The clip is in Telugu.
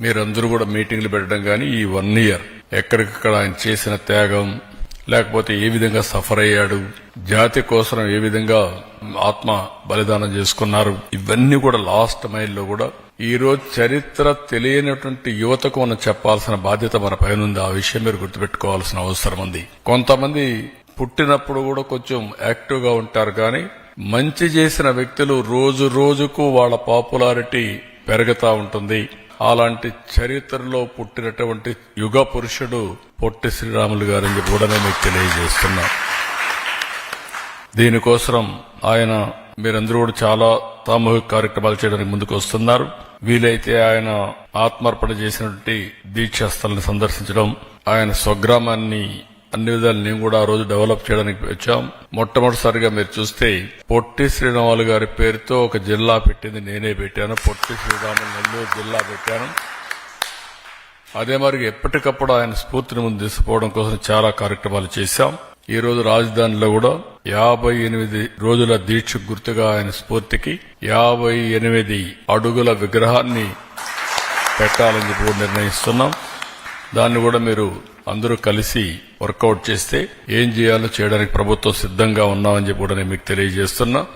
మీరందరూ కూడా మీటింగ్లు పెట్టడం కానీ ఈ వన్ ఇయర్ ఎక్కడికక్కడ ఆయన చేసిన త్యాగం లేకపోతే ఏ విధంగా సఫర్ అయ్యాడు జాతి కోసం ఏ విధంగా ఆత్మ బలిదానం చేసుకున్నారు ఇవన్నీ కూడా లాస్ట్ మైల్లో కూడా ఈ రోజు చరిత్ర తెలియనటువంటి యువతకు మనం చెప్పాల్సిన బాధ్యత మన పైన ఉంది. ఆ విషయం మీరు గుర్తుపెట్టుకోవాల్సిన అవసరం ఉంది. కొంతమంది పుట్టినప్పుడు కూడా కొంచెం యాక్టివ్గా ఉంటారు కానీ మంచి చేసిన వ్యక్తులు రోజు రోజుకు వాళ్ళ పాపులారిటీ పెరుగుతా ఉంటుంది. అలాంటి చరిత్రలో పుట్టినటువంటి యుగ పురుషుడు పొట్టి శ్రీరాములు గారని చెప్పి కూడా నేను మీకు తెలియజేస్తున్నా. దీనికోసం ఆయన మీరందరూ కూడా చాలా సామూహిక కార్యక్రమాలు చేయడానికి ముందుకు వస్తున్నారు. వీలైతే ఆయన ఆత్మార్పణ చేసినటువంటి దీక్షాస్థలను సందర్శించడం ఆయన స్వగ్రామాన్ని అన్ని విధాలు నేను కూడా ఆ రోజు డెవలప్ చేయడానికి వచ్చాం. మొట్టమొదటిసారిగా మీరు చూస్తే పొట్టి శ్రీరాములు గారి పేరుతో ఒక జిల్లా పెట్టింది నేనే పెట్టాను. పొట్టి శ్రీరాములు నెల్లూరు జిల్లా పెట్టాను. అదే మరి ఎప్పటికప్పుడు ఆయన స్ఫూర్తిని ముందు తీసుకుపోవడం కోసం చాలా కార్యక్రమాలు చేశాం. ఈ రోజు రాజధానిలో కూడా యాభై ఎనిమిది రోజుల దీక్ష గుర్తుగా ఆయన స్ఫూర్తికి యాభై ఎనిమిది అడుగుల విగ్రహాన్ని పెట్టాలని చెప్పి నిర్ణయిస్తున్నాం. దాన్ని కూడా మీరు అందరూ కలిసి వర్కౌట్ చేస్తే ఏం చేయాలో చేయడానికి ప్రభుత్వం సిద్ధంగా ఉన్నామని చెప్పి కూడా నేను మీకు తెలియజేస్తున్నా.